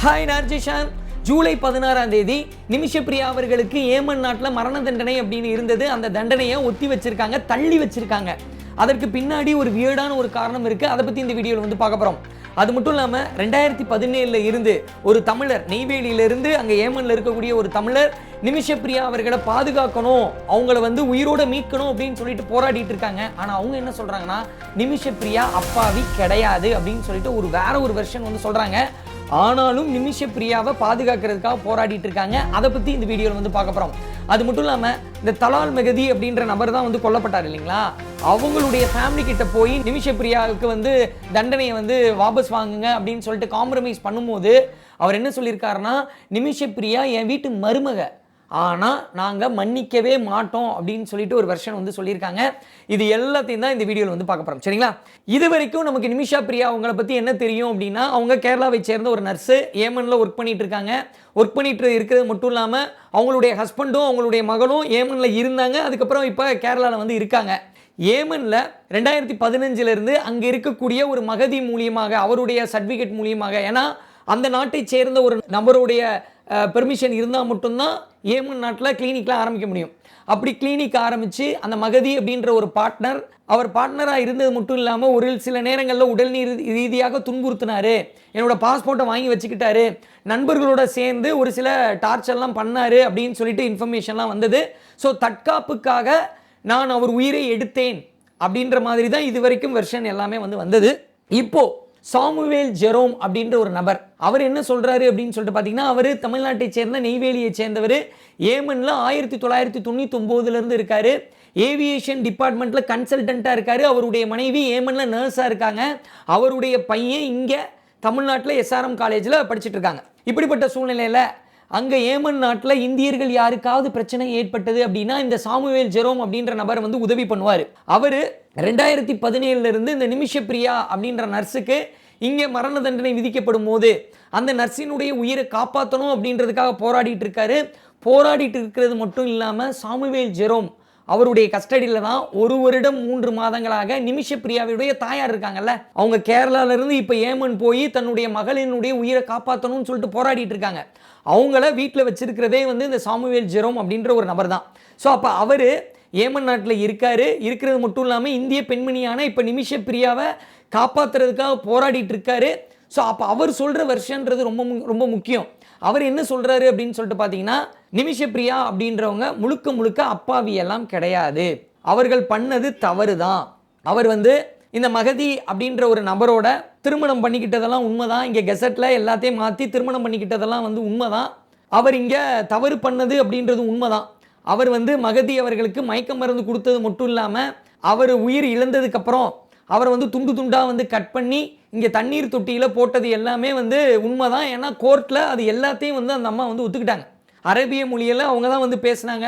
Hi நார்ஜிஷான் July பதினாறாம் தேதி நிமிஷப்பிரியா அவர்களுக்கு ஏமன் நாட்டில் மரண தண்டனை அப்படின்னு இருந்தது. அந்த தண்டனையை ஒத்தி வச்சிருக்காங்க தள்ளி வச்சிருக்காங்க. அதற்கு பின்னாடி ஒரு வியர்டான ஒரு காரணம் இருக்குது அதை பற்றி இந்த வீடியோவில் வந்து பார்க்க போகிறோம் அது மட்டும் இல்லாமல் ரெண்டாயிரத்தி பதினேழில் இருந்து ஒரு தமிழர் நெய்வேலியிலிருந்து அங்கே ஏமனில் இருக்கக்கூடிய ஒரு தமிழர் நிமிஷப்பிரியா அவர்களை பாதுகாக்கணும் அவங்கள வந்து உயிரோட மீட்கணும் அப்படின்னு சொல்லிட்டு போராடிட்டு இருக்காங்க. ஆனால் அவங்க என்ன சொல்கிறாங்கன்னா நிமிஷப்பிரியா அப்பாவி கிடையாது அப்படின்னு சொல்லிட்டு ஒரு வேற ஒரு வெர்ஷன் வந்து சொல்கிறாங்க ஆனாலும் நிமிஷ பிரியாவை பாதுகாக்கிறதுக்காக போராடிட்டு இருக்காங்க அதை பற்றி இந்த வீடியோவில் வந்து பார்க்க போகிறோம் அது மட்டும் இல்லாமல் இந்த தலால் மெகதி அப்படின்ற நபர் தான் வந்து கொல்லப்பட்டார் இல்லைங்களா? அவங்களுடைய ஃபேமிலி கிட்ட போய் நிமிஷ பிரியாவுக்கு வந்து தண்டனையை வந்து வாபஸ் வாங்குங்க அப்படின்னு சொல்லிட்டு காம்ப்ரமைஸ் பண்ணும்போது அவர் என்ன சொல்லியிருக்காருன்னா நிமிஷ பிரியா என் வீட்டு மருமக. ஆனால் நாங்கள் மன்னிக்கவே மாட்டோம் அப்படின்னு சொல்லிட்டு ஒரு வெர்ஷன் வந்து சொல்லியிருக்காங்க. இது எல்லாத்தையும் தான் இந்த வீடியோவில் வந்து பார்க்க போகிறோம் சரிங்களா? இது வரைக்கும் நமக்கு நிமிஷா பிரியா அவங்கள பற்றி என்ன தெரியும் அப்படின்னா அவங்க கேரளாவை சேர்ந்த ஒரு நர்ஸு ஏமனில் ஒர்க் பண்ணிட்டு இருக்காங்க. ஒர்க் பண்ணிட்டு இருக்கிறது மட்டும் இல்லாமல் அவங்களுடைய ஹஸ்பண்டும் அவங்களுடைய மகளும் ஏமனில் இருந்தாங்க. அதுக்கப்புறம் இப்போ கேரளாவில் வந்து இருக்காங்க. ஏமனில் ரெண்டாயிரத்தி பதினஞ்சிலிருந்து அங்கே இருக்கக்கூடிய ஒரு மகதி மூலியமாக அவருடைய சர்டிஃபிகேட் மூலியமாக ஏன்னா அந்த நாட்டை சேர்ந்த ஒரு நபருடைய பெர்மிஷன் இருந்தால் மட்டும்தான் ஏமன் நாட்டில் கிளினிக்லாம் ஆரம்பிக்க முடியும். அப்படி கிளினிக் ஆரம்பித்து அந்த மகதி அப்படின்ற ஒரு பார்ட்னர் அவர் பார்ட்னராக இருந்தது மட்டும் இல்லாமல் ஒரு சில நேரங்களில் உடல் நீர் ரீதியாக துன்புறுத்தினார். என்னோட பாஸ்போர்ட்டை வாங்கி வச்சுக்கிட்டாரு. நண்பர்களோட சேர்ந்து ஒரு சில டார்ச்சர்லாம் பண்ணார் அப்படின்னு சொல்லிட்டு இன்ஃபர்மேஷன்லாம் வந்தது. ஸோ தற்காப்புக்காக நான் அவர் உயிரை எடுத்தேன் அப்படின்ற மாதிரி தான் இது வரைக்கும் வெர்ஷன் எல்லாமே வந்து வந்தது. இப்போது சாமுவேல் ஜெரோம் அப்படின்ற ஒரு நபர். அவர் என்ன சொல்கிறாரு அப்படின்னு சொல்லிட்டு பார்த்தீங்கன்னா அவர் தமிழ்நாட்டை சேர்ந்த நெய்வேலியை சேர்ந்தவர். ஏமனில் ஆயிரத்தி தொள்ளாயிரத்தி தொண்ணூற்றி ஒம்போதுலேருந்து இருக்கார். ஏவியேஷன் டிபார்ட்மெண்ட்டில் கன்சல்டண்ட்டாக இருக்கார். அவருடைய மனைவி ஏமனில் நர்ஸாக இருக்காங்க. அவருடைய பையன் இங்கே தமிழ்நாட்டில் எஸ்ஆர்எம் காலேஜில் படிச்சுட்டு இருக்காங்க இப்படிப்பட்ட சூழ்நிலையில் அங்கே ஏமன் நாட்டில் இந்தியர்கள் யாருக்காவது பிரச்சனை ஏற்பட்டது அப்படின்னா இந்த சாமுவேல் ஜெரோம் அப்படின்ற நபர் வந்து உதவி பண்ணுவார். அவர் ரெண்டாயிரத்தி பதினேழுல இருந்து இந்த நிமிஷ பிரியா அப்படின்ற நர்ஸுக்கு இங்கே மரண தண்டனை விதிக்கப்படும் போது அந்த நர்ஸினுடைய உயிரை காப்பாற்றணும் அப்படின்றதுக்காக போராடிட்டு இருக்காரு. போராடிட்டு இருக்கிறது மட்டும் இல்லாமல் சாமுவேல் ஜெரோம் அவருடைய கஸ்டடியில் தான் ஒரு வருடம் மூன்று மாதங்களாக நிமிஷ பிரியாவுடைய தாயார் இருக்காங்கல்ல. அவங்க கேரளாவிலேருந்து இப்போ ஏமன் போய் தன்னுடைய மகளினுடைய உயிரை காப்பாற்றணும்னு சொல்லிட்டு போராடிட்டு இருக்காங்க. அவங்கள வீட்டில் வச்சிருக்கிறதே வந்து இந்த சாமுவேல் ஜெரோம் அப்படின்ற ஒரு நபர் தான். ஸோ அப்போ அவர் ஏமன் நாட்டில் இருக்காரு. இருக்கிறது மட்டும் இல்லாமல் இந்திய பெண்மணியான இப்போ நிமிஷ பிரியாவை காப்பாற்றுறதுக்காக போராடிட்டு இருக்காரு. ஸோ அப்போ அவர் சொல்கிற வெர்ஷன்றது ரொம்ப மு- ரொம்ப முக்கியம். அவர் என்ன சொல்கிறாரு அப்படின்னு சொல்லிட்டு பார்த்தீங்கன்னா நிமிஷப்பிரியா அப்படின்றவங்க முழுக்க முழுக்க அப்பாவியெல்லாம் கிடையாது. அவர்கள் பண்ணது தவறு தான் அவர் வந்து இந்த மகதி அப்படின்ற ஒரு நபரோட திருமணம் பண்ணிக்கிட்டதெல்லாம் உண்மைதான். இங்கே கெசட்டில் எல்லாத்தையும் மாற்றி திருமணம் பண்ணிக்கிட்டதெல்லாம் வந்து உண்மைதான். அவர் இங்கே தவறு பண்ணது அப்படின்றது உண்மைதான். அவர் வந்து மகதி அவர்களுக்கு மயக்க மருந்து கொடுத்தது மட்டும் இல்லாமல் அவர் உயிர் இழந்ததுக்கப்புறம் அவரை வந்து துண்டு துண்டாக வந்து கட் பண்ணி இங்கே தண்ணீர் தொட்டியில் போட்டது எல்லாமே வந்து உண்மை தான் ஏன்னா கோர்ட்டில் அது எல்லாத்தையும் வந்து அந்த அம்மா வந்து ஒத்துக்கிட்டாங்க. அரேபிய மொழியில் அவங்க தான் வந்து பேசுனாங்க.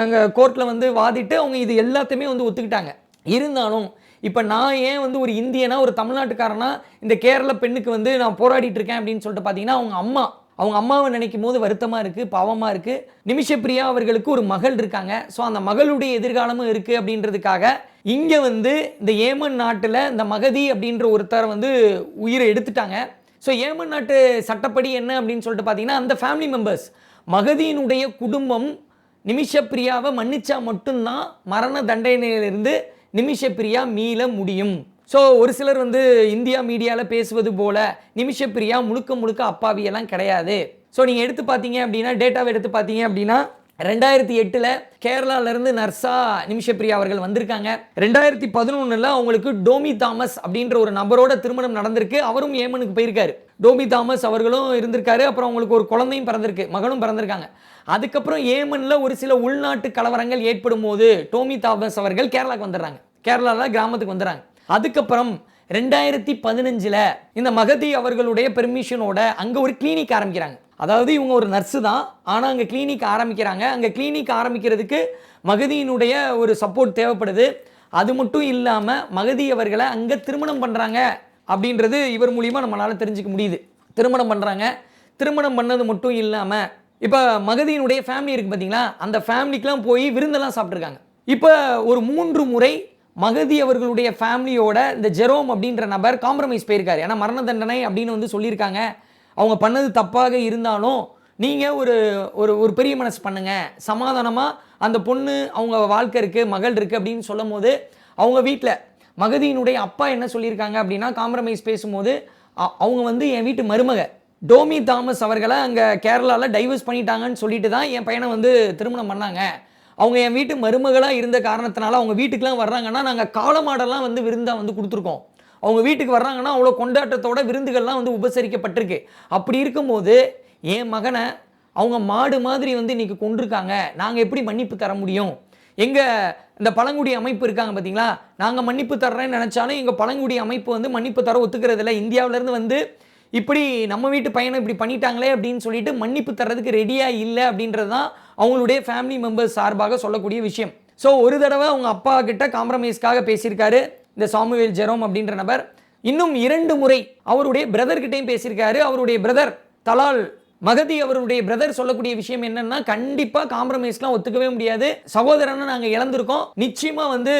அங்கே கோர்ட்டில் வந்து வாதிட்டு அவங்க இது எல்லாத்தையுமே வந்து ஒத்துக்கிட்டாங்க. இருந்தாலும் இப்போ நான் ஏன் வந்து ஒரு இந்தியனா ஒரு தமிழ்நாட்டுக்காரனா இந்த கேரள பெண்ணுக்கு வந்து நான் போராடிட்டு இருக்கேன் அப்படின்னு சொல்லிட்டு பார்த்தீங்கன்னா அவங்க அம்மா அவங்க அம்மாவை நினைக்கும் போது வருத்தமாக இருக்குது பாவமாக இருக்குது நிமிஷப்பிரியா அவர்களுக்கு ஒரு மகள் இருக்காங்க. ஸோ அந்த மகளுடைய எதிர்காலமும் இருக்குது அப்படின்றதுக்காக இங்கே வந்து இந்த ஏமன் நாட்டில் இந்த மகதி அப்படின்ற ஒருத்தர் வந்து உயிரை எடுத்துட்டாங்க. ஸோ ஏமன் நாட்டு சட்டப்படி என்ன அப்படின்னு சொல்லிட்டு பார்த்தீங்கன்னா அந்த ஃபேமிலி மெம்பர்ஸ் மகதியினுடைய குடும்பம் நிமிஷப்பிரியாவை மன்னிச்சா மட்டும்தான் மரண தண்டனையிலிருந்து நிமிஷப்பிரியா மீள முடியும். ஸோ ஒரு சிலர் வந்து இந்தியா மீடியாவில் பேசுவது போல நிமிஷப்பிரியா முழுக்க முழுக்க அப்பாவியெல்லாம் கிடையாது. ஸோ நீங்கள் எடுத்து பார்த்தீங்க அப்படின்னா டேட்டாவை எடுத்து பார்த்தீங்க அப்படின்னா ரெண்டாயிரத்தி எட்டில் கேரளாவிலேருந்து நர்ஸா நிமிஷப்பிரியா அவர்கள் வந்திருக்காங்க. ரெண்டாயிரத்தி பதினொன்றில் அவங்களுக்கு டோமி தாமஸ் அப்படின்ற ஒரு நபரோட திருமணம் நடந்திருக்கு. அவரும் ஏமனுக்கு போயிருக்காரு. டோமி தாமஸ் அவர்களும் இருந்திருக்காரு. அப்புறம் அவங்களுக்கு ஒரு குழந்தையும் பிறந்திருக்கு. மகனும் பிறந்திருக்காங்க. அதுக்கப்புறம் ஏமனில் ஒரு சில உள்நாட்டு கலவரங்கள் ஏற்படும் போது டோமி தாமஸ் அவர்கள் கேரளாவுக்கு வந்துடுறாங்க. கேரளாவில் கிராமத்துக்கு வந்துடுறாங்க. அதுக்கப்புறம் ரெண்டாயிரத்தி பதினஞ்சில் இந்த மகதி அவர்களுடைய பெர்மிஷனோட அங்கே ஒரு கிளினிக் ஆரம்பிக்கிறாங்க. அதாவது இவங்க ஒரு நர்ஸு தான். ஆனால் அங்கே கிளினிக் ஆரம்பிக்கிறாங்க. அங்கே கிளினிக் ஆரம்பிக்கிறதுக்கு மகதியினுடைய ஒரு சப்போர்ட் தேவைப்படுது. அது மட்டும் இல்லாமல் மகதி அவர்களை அங்கே திருமணம் பண்ணுறாங்க அப்படின்றது இவர் மூலியமாக நம்மளால் தெரிஞ்சுக்க முடியுது. திருமணம் பண்ணுறாங்க திருமணம் பண்ணது மட்டும் இல்லாமல் இப்போ மகதியினுடைய ஃபேமிலி இருக்குது பார்த்தீங்களா அந்த ஃபேமிலிக்கெலாம் போய் விருந்தெல்லாம் சாப்பிட்ருக்காங்க இப்போ ஒரு மூன்று முறை மகதி அவர்களுடைய ஃபேமிலியோட இந்த ஜெரோம் அப்படின்ற நபர் காம்ப்ரமைஸ் போயிருக்காரு. ஏன்னா மரண தண்டனை அப்படின்னு வந்து சொல்லியிருக்காங்க. அவங்க பண்ணது தப்பாக இருந்தாலும் நீங்கள் ஒரு ஒரு ஒரு பெரிய மனசு பண்ணுங்கள் சமாதானமாக அந்த பொண்ணு அவங்க வாழ்க்கை இருக்குது மகள் இருக்குது அப்படின்னு சொல்லும் போது அவங்க வீட்டில் மகதியினுடைய அப்பா என்ன சொல்லியிருக்காங்க அப்படின்னா காம்ப்ரமைஸ் பேசும்போது அ- அவங்க வந்து என் வீட்டு மருமக டோமி தாமஸ் அவர்களை அங்கே கேரளாவில் டைவர்ஸ் பண்ணிட்டாங்கன்னு சொல்லிட்டு தான் என் பையனை வந்து திருமணம் பண்ணாங்க. அவங்க என் வீட்டு மருமகளாக இருந்த காரணத்தினால அவங்க வீட்டுக்குலாம் வர்றாங்கன்னா நாங்கள் காலமாடெல்லாம் வந்து விருந்தாக வந்து கொடுத்துருக்கோம். அவங்க வீட்டுக்கு வர்றாங்கன்னா அவ்வளோ கொண்டாட்டத்தோட விருந்துகள்லாம் வந்து உபசரிக்கப்பட்டிருக்கு. அப்படி இருக்கும்போது என் மகனை அவங்க மாடு மாதிரி வந்து இன்றைக்கி கொண்டிருக்காங்க நாங்கள் எப்படி மன்னிப்பு தர முடியும்? எங்கள் இந்த பழங்குடி அமைப்பு இருக்காங்க பார்த்தீங்களா நாங்கள் மன்னிப்பு தர்றேன்னு நினச்சாலும் எங்கள் பழங்குடி அமைப்பு வந்து மன்னிப்பு தர ஒத்துக்கிறதில்ல. இந்தியாவிலேருந்து வந்து இப்படி நம்ம வீட்டு பையனை இப்படி பண்ணிட்டாங்களே அப்படின்னு சொல்லிட்டு மன்னிப்பு தர்றதுக்கு ரெடியாக இல்லை அப்படின்றது தான் அவங்களுடைய ஃபேமிலி மெம்பர்ஸ் சார்பாக சொல்லக்கூடிய விஷயம். ஸோ ஒரு தடவை அவங்க அப்பா கிட்ட காம்ப்ரமைஸ்க்காக பேசியிருக்காரு. இந்த சாமுவேல் ஜெரோம் அப்படின்ற நபர் இன்னும் இரண்டு முறை அவருடைய பிரதர்கிட்டையும் பேசியிருக்காரு. அவருடைய பிரதர் தலால் மகதி அவருடைய பிரதர் சொல்லக்கூடிய விஷயம் என்னன்னா கண்டிப்பாக காம்ப்ரமைஸ்லாம் ஒத்துக்கவே முடியாது. சகோதரனை நாங்கள் இழந்திருக்கோம். நிச்சயமாக வந்து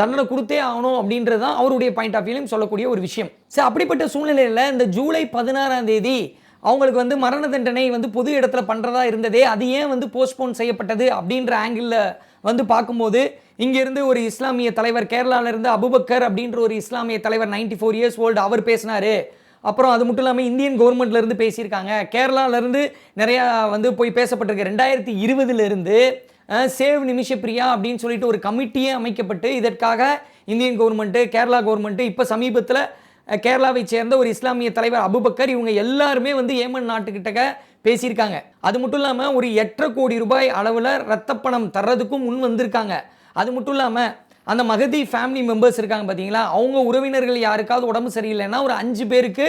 தண்டனை கொடுத்தே ஆகணும் அப்படின்றது தான் அவருடைய பாயிண்ட் ஆஃப் வியூலையும் சொல்லக்கூடிய ஒரு விஷயம். சரி அப்படிப்பட்ட சூழ்நிலையில் இந்த ஜூலை பதினாறாம் தேதி அவங்களுக்கு வந்து மரண தண்டனை வந்து பொது இடத்துல பண்ணுறதா இருந்ததே அது ஏன் வந்து போஸ்ட்போன் செய்யப்பட்டது அப்படின்ற ஆங்கிளில் வந்து பார்க்கும்போது இங்கேருந்து ஒரு இஸ்லாமிய தலைவர் கேரளாவிலிருந்து அபுபக்கர் அப்படின்ற ஒரு இஸ்லாமிய தலைவர் 94 ஃபோர் இயர்ஸ் ஓல்டு அவர் பேசினாரு. அப்புறம் அது மட்டும் இல்லாமல் இந்தியன் கவர்மெண்ட்லேருந்து பேசியிருக்காங்க. கேரளால இருந்து நிறையா வந்து போய் பேசப்பட்டிருக்கு. ரெண்டாயிரத்தி இருபதுலேருந்து சேவ் நிமிஷ பிரியா அப்படின்னு சொல்லிட்டு ஒரு கமிட்டியே அமைக்கப்பட்டு இதற்காக இந்தியன் கவர்மெண்ட்டு கேரளா கவர்மெண்ட்டு இப்போ சமீபத்தில் கேரளாவை சேர்ந்த ஒரு இஸ்லாமிய தலைவர் அபுபக்கர் இவங்க எல்லாருமே வந்து ஏமன் நாட்டுக்கிட்டக்க பேசியிருக்காங்க. அது மட்டும் இல்லாமல் ஒரு எட்டரை கோடி ரூபாய் அளவில் ரத்தப்பணம் தர்றதுக்கும் முன் வந்திருக்காங்க. அது மட்டும் இல்லாமல் அந்த மகதி ஃபேமிலி மெம்பர்ஸ் இருக்காங்க பார்த்தீங்களா அவங்க உறவினர்கள் யாருக்காவது உடம்பு சரியில்லைன்னா ஒரு அஞ்சு பேருக்கு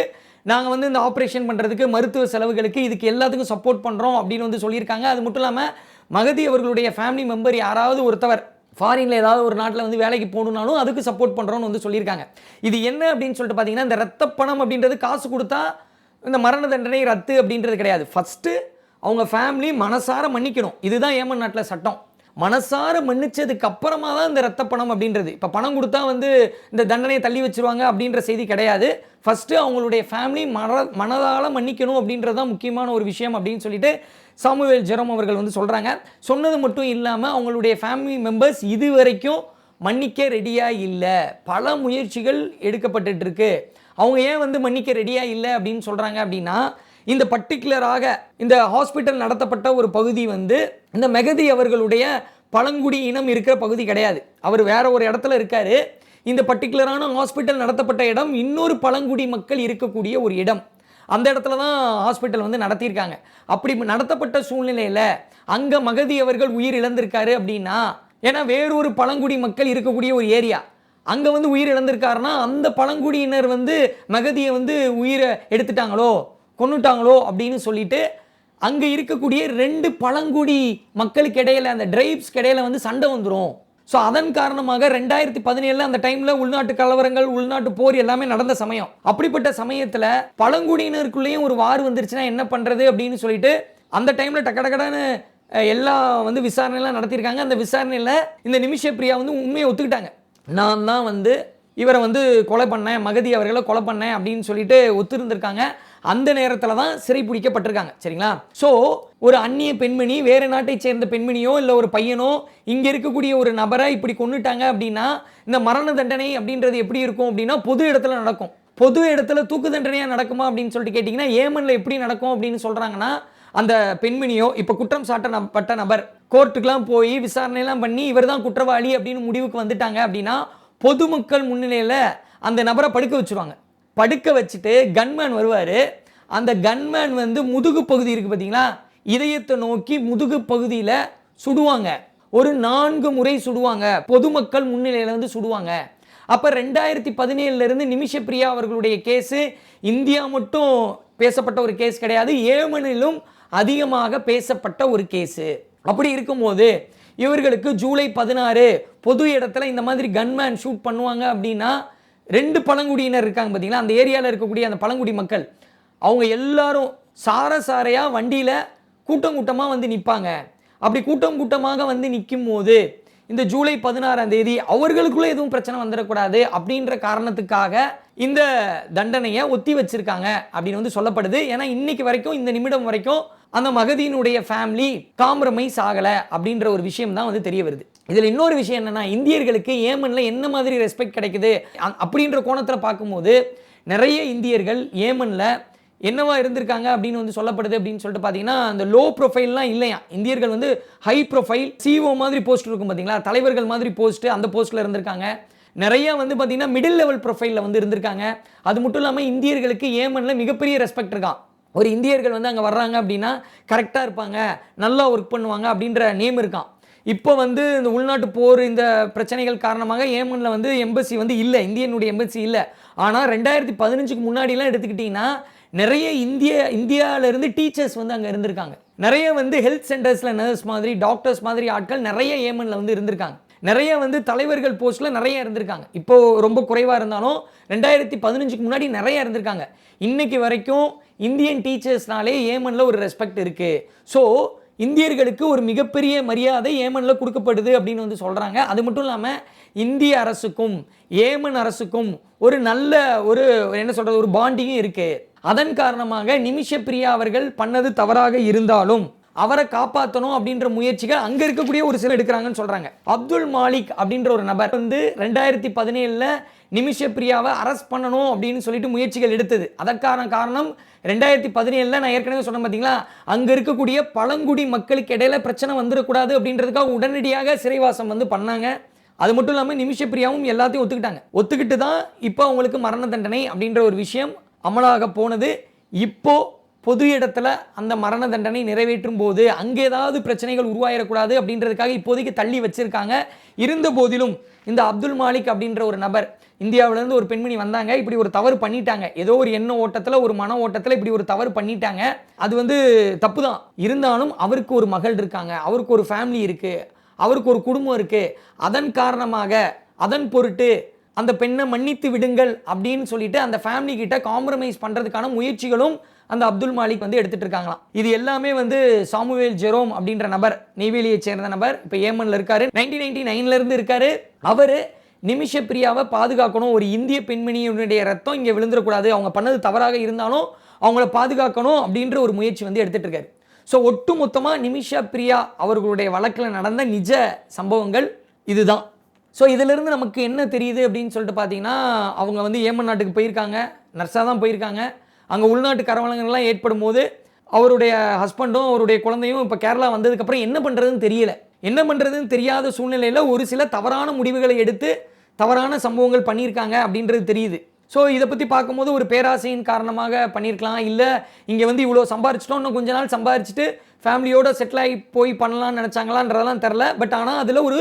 நாங்கள் வந்து இந்த ஆப்ரேஷன் பண்ணுறதுக்கு மருத்துவ செலவுகளுக்கு இதுக்கு எல்லாத்துக்கும் சப்போர்ட் பண்ணுறோம் அப்படின்னு வந்து சொல்லியிருக்காங்க. அது மட்டும் இல்லாமல் மகதி அவர்களுடைய ஃபேமிலி மெம்பர் யாராவது ஒருத்தவர் ஃபாரினில் ஏதாவது ஒரு நாட்டில் வந்து வேலைக்கு போகணுன்னாலும் அதுக்கு சப்போர்ட் பண்ணுறோன்னு வந்து சொல்லியிருக்காங்க. இது என்ன அப்படின்னு சொல்லிட்டு பார்த்தீங்கன்னா இந்த ரத்த பணம் அப்படின்றது காசு கொடுத்தா இந்த மரண தண்டனை ரத்து அப்படின்றது கிடையாது. ஃபஸ்ட்டு அவங்க ஃபேமிலி மனசார மன்னிக்கணும். இதுதான் ஏமன் நாட்டில் சட்டம். மனசார மன்னிச்சதுக்கு அப்புறமா தான் இந்த ரத்த பணம் அப்படின்றது. இப்போ பணம் கொடுத்தா வந்து இந்த தண்டனையை தள்ளி வச்சிருவாங்க அப்படின்ற செய்தி கிடையாது. ஃபஸ்ட்டு அவங்களுடைய ஃபேமிலி மன மனதால் மன்னிக்கணும் அப்படின்றது தான் முக்கியமான ஒரு விஷயம் அப்படின்னு சொல்லிட்டு சாமுவேல் ஜெரம் அவர்கள் வந்து சொல்கிறாங்க சொன்னது மட்டும் இல்லாமல் அவங்களுடைய ஃபேமிலி மெம்பர்ஸ் இது வரைக்கும் மன்னிக்க ரெடியாக இல்லை. பல முயற்சிகள் எடுக்கப்பட்டுருக்கு அவங்க ஏன் வந்து மன்னிக்க ரெடியாக இல்லை அப்படின்னு சொல்கிறாங்க அப்படின்னா இந்த பர்டிகுலராக இந்த ஹாஸ்பிட்டல் நடத்தப்பட்ட ஒரு பகுதி வந்து இந்த மெகதி அவர்களுடைய பழங்குடி இனம் இருக்கிற பகுதி கிடையாது. அவர் வேற ஒரு இடத்துல இருக்காரு. இந்த பர்டிகுலரான ஹாஸ்பிட்டல் நடத்தப்பட்ட இடம் இன்னொரு பழங்குடி மக்கள் இருக்கக்கூடிய ஒரு இடம். அந்த இடத்துல தான் ஹாஸ்பிட்டல் வந்து நடத்தியிருக்காங்க. அப்படி நடத்தப்பட்ட சூழ்நிலையில் அங்கே மகதி அவர்கள் உயிர் இழந்திருக்காரு அப்படின்னா ஏன்னா வேறொரு பழங்குடி மக்கள் இருக்கக்கூடிய ஒரு ஏரியா அங்கே வந்து உயிர் இழந்திருக்காருன்னா அந்த பழங்குடியினர் வந்து மகதியை வந்து உயிரை எடுத்துட்டாங்களோ கொன்னுட்டாங்களோ அப்படின்னு சொல்லிட்டு அங்கே இருக்கக்கூடிய ரெண்டு பழங்குடி மக்களுக்கு இடையில அந்த டிரைப்ஸ்க்கு இடையில வந்து சண்டை வந்துடும் ஸோ அதன் காரணமாக ரெண்டாயிரத்தி பதினேழில் அந்த டைமில் உள்நாட்டு கலவரங்கள் உள்நாட்டு போர் எல்லாமே நடந்த சமயம். அப்படிப்பட்ட சமயத்தில் பழங்குடியினருக்குள்ளேயும் ஒரு வார் வந்துருச்சுன்னா என்ன பண்ணுறது அப்படின்னு சொல்லிட்டு அந்த டைமில் டக்கடக்கடன்னு அஹ், எல்லா வந்து விசாரணைலாம் நடத்தியிருக்காங்க. அந்த விசாரணையில் இந்த நிமிஷ பிரியா வந்து உண்மையை ஒத்துக்கிட்டாங்க. நான் தான் வந்து இவரை வந்து கொலை பண்ணேன் மகதி அவர்களை கொலை பண்ணேன் அப்படின்னு சொல்லிட்டு ஒத்துருந்துருக்காங்க. அந்த நேரத்தில் தான் சிறை பிடிக்கப்பட்டிருக்காங்க சரிங்களா? ஸோ ஒரு அந்நிய பெண்மணி வேறு நாட்டை சேர்ந்த பெண்மணியோ இல்லை ஒரு பையனோ இங்கே இருக்கக்கூடிய ஒரு நபரை இப்படி கொண்டுட்டாங்க அப்படின்னா இந்த மரண தண்டனை அப்படின்றது எப்படி இருக்கும் அப்படின்னா பொது இடத்துல நடக்கும். பொது இடத்துல தூக்கு தண்டனையாக நடக்குமா அப்படின்னு சொல்லிட்டு கேட்டிங்கன்னா ஏமனில் எப்படி நடக்கும் அப்படின்னு சொல்கிறாங்கன்னா அந்த பெண்மணியோ இப்போ குற்றம் சாட்டப்பட்ட நபர் கோர்ட்டுக்கெலாம் போய் விசாரணையெல்லாம் பண்ணி இவர் தான் குற்றவாளி அப்படின்னு முடிவுக்கு வந்துட்டாங்க அப்படின்னா பொதுமக்கள் முன்னிலையில் அந்த நபரை படுக்க வச்சுருவாங்க. படுக்க வச்சுட்டு கன்மேன் வருவார். அந்த கன்மேன் வந்து முதுகு பகுதி இருக்குது பார்த்தீங்களா இதயத்தை நோக்கி முதுகு பகுதியில் சுடுவாங்க. ஒரு நான்கு முறை சுடுவாங்க. பொதுமக்கள் முன்னிலையில் வந்து சுடுவாங்க. அப்போ ரெண்டாயிரத்தி பதினேழுலேருந்து நிமிஷ பிரியா அவர்களுடைய கேஸு இந்தியா மட்டும் பேசப்பட்ட ஒரு கேஸ் கிடையாது. ஏமனிலும் அதிகமாக பேசப்பட்ட ஒரு கேஸு. அப்படி இருக்கும்போது இவர்களுக்கு ஜூலை பதினாறு பொது இடத்துல இந்த மாதிரி கன்மேன் ஷூட் பண்ணுவாங்க அப்படின்னா ரெண்டு பழங்குடியினர் இருக்காங்க பார்த்தீங்களா அந்த ஏரியாவில் இருக்கக்கூடிய அந்த பழங்குடி மக்கள். அவங்க எல்லாரும் சார சாரையாக வண்டியில் கூட்டம் கூட்டமாக வந்து நிற்பாங்க அப்படி கூட்டம் கூட்டமாக வந்து நிற்கும் போது இந்த ஜூலை பதினாறாம் தேதி அவர்களுக்குள்ளே எதுவும் பிரச்சனை வந்துடக்கூடாது அப்படின்ற காரணத்துக்காக இந்த தண்டனையை ஒத்தி வச்சிருக்காங்க அப்படின்னு வந்து சொல்லப்படுது. ஏன்னா இன்னைக்கு வரைக்கும் இந்த நிமிடம் வரைக்கும் அந்த மகதியினுடைய ஃபேமிலி காம்ப்ரமைஸ் ஆகலை அப்படின்ற ஒரு விஷயம் தான் வந்து தெரிய வருது. இதில் இன்னொரு விஷயம் என்னன்னா இந்தியர்களுக்கு ஏமனில் என்ன மாதிரி ரெஸ்பெக்ட் கிடைக்குது? அப்படின்ற கோணத்தில் பார்க்கும்போது நிறைய இந்தியர்கள் ஏமனில் என்னவா இருந்திருக்காங்க அப்படின்னு வந்து சொல்லப்படுது அப்படின்னு சொல்லிட்டு பார்த்தீங்கன்னா அந்த லோ ப்ரொஃபைல்லாம் இல்லையா? இந்தியர்கள் வந்து ஹை ப்ரொஃபைல் சிஓ மாதிரி போஸ்ட் இருக்கும் பார்த்தீங்களா? தலைவர்கள் மாதிரி போஸ்ட் அந்த போஸ்ட்டில் இருந்திருக்காங்க. நிறைய வந்து பார்த்தீங்கன்னா மிடில் லெவல் ப்ரொஃபைலில் வந்து இருந்திருக்காங்க. அது மட்டும் இல்லாமல் இந்தியர்களுக்கு ஏமனில் மிகப்பெரிய ரெஸ்பெக்ட் இருக்கான் ஒரு இந்தியர்கள் வந்து அங்கே வர்றாங்க அப்படின்னா கரெக்டாக இருப்பாங்க நல்லா ஒர்க் பண்ணுவாங்க அப்படின்ற நேம் இருக்கான் இப்போ வந்து இந்த உள்நாட்டு போர் இந்த பிரச்சனைகள் காரணமாக ஏமனில் வந்து எம்பசி வந்து இல்லை இந்தியனுடைய எம்பசி இல்லை. ஆனால் ரெண்டாயிரத்தி பதினஞ்சுக்கு முன்னாடிலாம் எடுத்துக்கிட்டிங்கன்னா நிறைய இந்திய இந்தியாவிலேருந்து டீச்சர்ஸ் வந்து அங்கே இருந்திருக்காங்க. நிறைய வந்து ஹெல்த் சென்டர்ஸில் நர்ஸ் மாதிரி டாக்டர்ஸ் மாதிரி ஆட்கள் நிறைய ஏமனில் வந்து இருந்திருக்காங்க. நிறைய வந்து தலைவர்கள் போஸ்ட்டில் நிறைய இருந்திருக்காங்க. இப்போ ரொம்ப குறைவாக இருந்தாலும் ரெண்டாயிரத்தி பதினஞ்சுக்கு முன்னாடி நிறைய இருந்திருக்காங்க. இன்னைக்கு வரைக்கும் இந்தியன் டீச்சர்ஸ்னாலே ஏமனில் ஒரு ரெஸ்பெக்ட் இருக்குது ஸோ இந்தியர்களுக்கு ஒரு மிகப்பெரிய மரியாதை ஏமனில் கொடுக்கப்படுது அப்படின்னு வந்து சொல்கிறாங்க அது மட்டும் இல்லாமல் இந்திய அரசுக்கும் ஏமன் அரசுக்கும் ஒரு நல்ல ஒரு என்ன சொல்கிறது ஒரு பாண்டிங்கும் இருக்குது அதன் காரணமாக நிமிஷ பிரியா அவர்கள் பண்ணது தவறாக இருந்தாலும் அவரை காப்பாற்றணும் அப்படின்ற முயற்சிகள் அங்கே இருக்கக்கூடிய ஒரு சிலர் எடுக்கிறாங்கன்னு சொல்கிறாங்க அப்துல் மாலிக் அப்படின்ற ஒரு நபர் வந்து ரெண்டாயிரத்தி பதினேழில் நிமிஷ பிரியாவை அரெஸ்ட் பண்ணணும் அப்படின்னு சொல்லிட்டு முயற்சிகள் எடுத்தது. அதற்கான காரணம் ரெண்டாயிரத்தி பதினேழில் நான் ஏற்கனவே சொன்னேன் பார்த்தீங்களா அங்கே இருக்கக்கூடிய பழங்குடி மக்களுக்கு இடையில பிரச்சனை வந்துடக்கூடாது அப்படின்றதுக்காக உடனடியாக சிறைவாசம் வந்து பண்ணாங்க. அது மட்டும் இல்லாமல் நிமிஷ பிரியாவும் எல்லாத்தையும் ஒத்துக்கிட்டாங்க. ஒத்துக்கிட்டு தான் இப்போ அவங்களுக்கு மரண தண்டனை அப்படின்ற ஒரு விஷயம் அமலாக போனது. இப்போது பொது இடத்துல அந்த மரண தண்டனை நிறைவேற்றும் போது அங்கே ஏதாவது பிரச்சனைகள் உருவாயிடக்கூடாது அப்படின்றதுக்காக இப்போதைக்கு தள்ளி வச்சிருக்காங்க. இருந்த போதிலும் இந்த அப்துல் மாலிக் அப்படின்ற ஒரு நபர் இந்தியாவிலேருந்து ஒரு பெண்மணி வந்தாங்க. இப்படி ஒரு தவறு பண்ணிட்டாங்க. ஏதோ ஒரு எண்ண ஓட்டத்தில் ஒரு மன ஓட்டத்தில் இப்படி ஒரு தவறு பண்ணிட்டாங்க. அது வந்து தப்பு தான் இருந்தாலும் அவருக்கு ஒரு மகள் இருக்காங்க. அவருக்கு ஒரு ஃபேமிலி இருக்குது அவருக்கு ஒரு குடும்பம் இருக்குது அதன் காரணமாக அதன் பொருட்டு அந்த பெண்ணை மன்னித்து விடுங்கள் அப்படின்னு சொல்லிட்டு அந்த ஃபேமிலி கிட்ட காம்ப்ரமைஸ் பண்ணுறதுக்கான முயற்சிகளும் அந்த அப்துல் மாலிக் வந்து எடுத்துட்டு இருக்காங்களாம். இது எல்லாமே வந்து சாமுவேல் ஜெரோம் அப்படின்ற நபர் நெய்வேலியை சேர்ந்த நபர். இப்போ ஏமன்ல இருக்காரு. நைன்டீன் நைன்டி நைன்ல இருந்து இருக்காரு. அவரு நிமிஷ பிரியாவை பாதுகாக்கணும். ஒரு இந்திய பெண்மணியினுடைய ரத்தம் இங்கே விழுந்துடக்கூடாது. அவங்க பண்ணது தவறாக இருந்தாலும் அவங்கள பாதுகாக்கணும் அப்படின்ற ஒரு முயற்சி வந்து எடுத்துட்டு இருக்காரு. ஸோ ஒட்டு மொத்தமாக நிமிஷா பிரியா அவர்களுடைய வழக்கில் நடந்த நிஜ சம்பவங்கள் இதுதான். ஸோ இதிலிருந்து நமக்கு என்ன தெரியுது அப்படின்னு சொல்லிட்டு பார்த்தீங்கன்னா அவங்க வந்து ஏமன் நாட்டுக்கு போயிருக்காங்க. நர்ஸாக தான் போயிருக்காங்க. அங்கே உள்நாட்டு கரவலங்கள்லாம் ஏற்படும் போது அவருடைய ஹஸ்பண்டும் அவருடைய குழந்தையும் இப்போ கேரளா வந்ததுக்கப்புறம் என்ன பண்ணுறதுன்னு தெரியல. என்ன பண்ணுறதுன்னு தெரியாத சூழ்நிலையில் ஒரு சில தவறான முடிவுகளை எடுத்து தவறான சம்பவங்கள் பண்ணியிருக்காங்க அப்படின்றது தெரியுது. ஸோ இதை பற்றி பார்க்கும்போது ஒரு பேராசையின் காரணமாக பண்ணியிருக்கலாம். இல்லை இங்கே வந்து இவ்வளோ சம்பாரிச்சிட்டோம் இன்னும் கொஞ்ச நாள் சம்பாரிச்சிட்டு ஃபேமிலியோடு செட்டில் ஆகி போய் பண்ணலாம்னு நினச்சாங்களான்றதெல்லாம் தெரில பட் ஆனால் அதில் ஒரு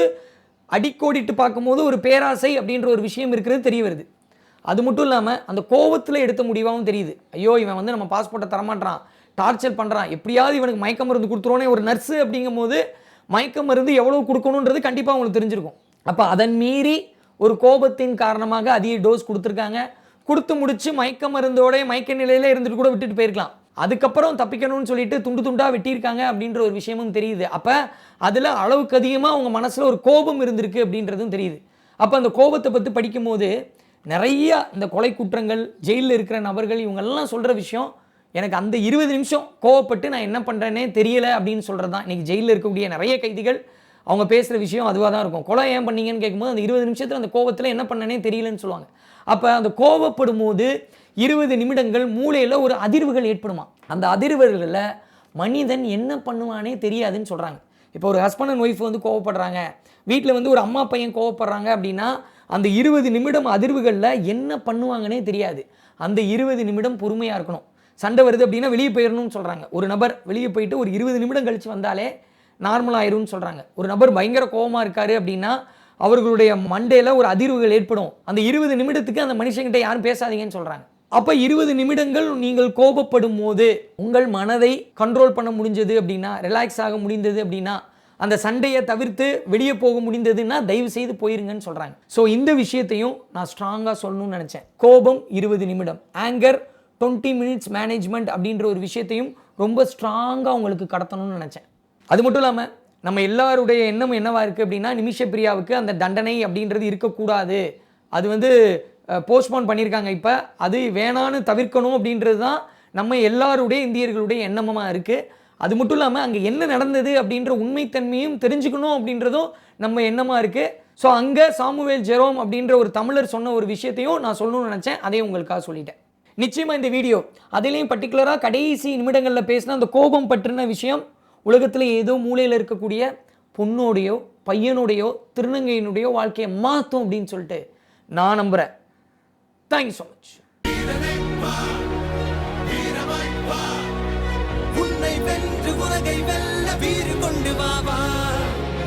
அடிக்கோடிட்டு பார்க்கும்போது ஒரு பேராசை அப்படின்ற ஒரு விஷயம் இருக்கிறது தெரிய வருது. அது மட்டும் இல்லாமல் அந்த கோவத்தில் எடுத்த முடிவாகவும் தெரியுது. ஐயோ இவன் வந்து நம்ம பாஸ்போர்ட்டை தரமாட்டான் டார்ச்சர் பண்ணுறான் எப்படியாவது இவனுக்கு மயக்க மருந்து கொடுத்துருவோன்னே ஒரு நர்ஸு அப்படிங்கும்போது மயக்க மருந்து எவ்வளோ கொடுக்கணுன்றது கண்டிப்பாக அவங்களுக்கு தெரிஞ்சிருக்கும். அப்போ அதன் மீறி ஒரு கோபத்தின் காரணமாக அதிக டோஸ் கொடுத்துருக்காங்க. கொடுத்து முடித்து மயக்க மருந்தோட மயக்க நிலையில் இருந்துட்டு கூட விட்டுட்டு போயிருக்கலாம். அதுக்கப்புறம் தப்பிக்கணும்னு சொல்லிட்டு துண்டு துண்டாக வெட்டியிருக்காங்க அப்படின்ற ஒரு விஷயமும் தெரியுது. அப்போ அதில் அளவுக்கு அதிகமாக அவங்க மனசில் ஒரு கோபம் இருந்திருக்கு அப்படின்றதும் தெரியுது. அப்போ அந்த கோபத்தை பற்றி படிக்கும்போது நிறைய இந்த கொலை குற்றங்கள் ஜெயிலில் இருக்கிற நபர்கள் இவங்கெல்லாம் சொல்கிற விஷயம் எனக்கு அந்த இருபது நிமிஷம் கோவப்பட்டு நான் என்ன பண்ணுறேனே தெரியலை அப்படின்னு சொல்கிறது தான் இன்றைக்கி ஜெயிலில் இருக்கக்கூடிய நிறைய கைதிகள் அவங்க பேசுகிற விஷயம் அதுவாக தான் இருக்கும். கொலை ஏன் பண்ணீங்கன்னு கேட்கும்போது அந்த இருபது நிமிஷத்தில் அந்த கோவத்தில் என்ன பண்ணனே தெரியலன்னு சொல்லுவாங்க. அப்போ அந்த கோவப்படும் போது இருபது நிமிடங்கள் மூளையில் ஒரு அதிர்வுகள் ஏற்படுமா? அந்த அதிர்வுகளில் மனிதன் என்ன பண்ணுவானே தெரியாதுன்னு சொல்கிறாங்க இப்போ ஒரு ஹஸ்பண்ட் அண்ட் ஒய்ஃப் வந்து கோவப்படுறாங்க. வீட்டில் வந்து ஒரு அம்மா பையன் கோவப்படுறாங்க அப்படின்னா அந்த இருபது நிமிடம் அதிர்வுகளில் என்ன பண்ணுவாங்கன்னே தெரியாது. அந்த இருபது நிமிடம் பொறுமையாக இருக்கணும். சண்டை வருது அப்படின்னா வெளியே போயிடணும்னு சொல்கிறாங்க ஒரு நபர் வெளியே போயிட்டு ஒரு இருபது நிமிடம் கழித்து வந்தாலே நார்மல் ஆயிரும்னு சொல்கிறாங்க ஒரு நபர் பயங்கர கோபமாக இருக்காரு அப்படின்னா அவர்களுடைய மண்டையில் ஒரு அதிர்வுகள் ஏற்படும். அந்த இருபது நிமிடத்துக்கு அந்த மனுஷங்கிட்ட யாரும் பேசாதீங்கன்னு சொல்கிறாங்க அப்போ இருபது நிமிடங்கள் நீங்கள் கோபப்படும் போது உங்கள் மனதை கண்ட்ரோல் பண்ண முடிஞ்சது அப்படின்னா ரிலாக்ஸ் ஆக முடிந்தது அப்படின்னா அந்த சண்டையை தவிர்த்து வெளியே போக முடிந்ததுன்னா தயவு செய்து போயிருங்கன்னு சொல்கிறாங்க ஸோ இந்த விஷயத்தையும் நான் ஸ்ட்ராங்காக சொல்லணும்னு நினச்சேன். கோபம் இருபது நிமிடம். ஆங்கர் டுவெண்ட்டி மினிட்ஸ் மேனேஜ்மெண்ட் அப்படின்ற ஒரு விஷயத்தையும் ரொம்ப ஸ்ட்ராங்காக உங்களுக்கு கடத்தணும்னு நினச்சேன். அது மட்டும் இல்லாமல் நம்ம எல்லாருடைய எண்ணம் என்னவா இருக்குது அப்படின்னா நிமிஷ பிரியாவுக்கு அந்த தண்டனை அப்படின்றது இருக்கக்கூடாது. அது வந்து போஸ்ட்போன் பண்ணியிருக்காங்க இப்போ. அது வேணான்னு தவிர்க்கணும் அப்படின்றது தான் நம்ம எல்லாருடைய இந்தியர்களுடைய எண்ணமாக இருக்குது அது மட்டும் இல்லாமல் அங்கே என்ன நடந்தது அப்படின்ற உண்மைத்தன்மையும் தெரிஞ்சுக்கணும் அப்படின்றதும் நம்ம எண்ணமாக இருக்குது ஸோ அங்கே சாமுவேல் ஜெரோம் அப்படின்ற ஒரு தமிழர் சொன்ன ஒரு விஷயத்தையும் நான் சொல்லணும்னு நினச்சேன். அதையும் உங்களுக்காக சொல்லிட்டேன். நிச்சயமாக இந்த வீடியோ அதுலேயும் பர்டிகுலராக கடைசி நிமிடங்களில் பேசின அந்த கோபம் பற்றின விஷயம் உலகத்தில் ஏதோ மூலையில் இருக்கக்கூடிய பொண்ணோடையோ பையனுடையோ திருநங்கையினுடையோ வாழ்க்கையை மாற்றும் அப்படின்னு சொல்லிட்டு நான் நம்புகிறேன் தேங்க்யூ ஸோ மச் வீறு வா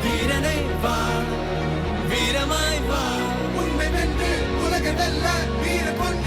வீரனை வா வீரமாய் வா. உண்மை வென்று உலகை வீர பொன்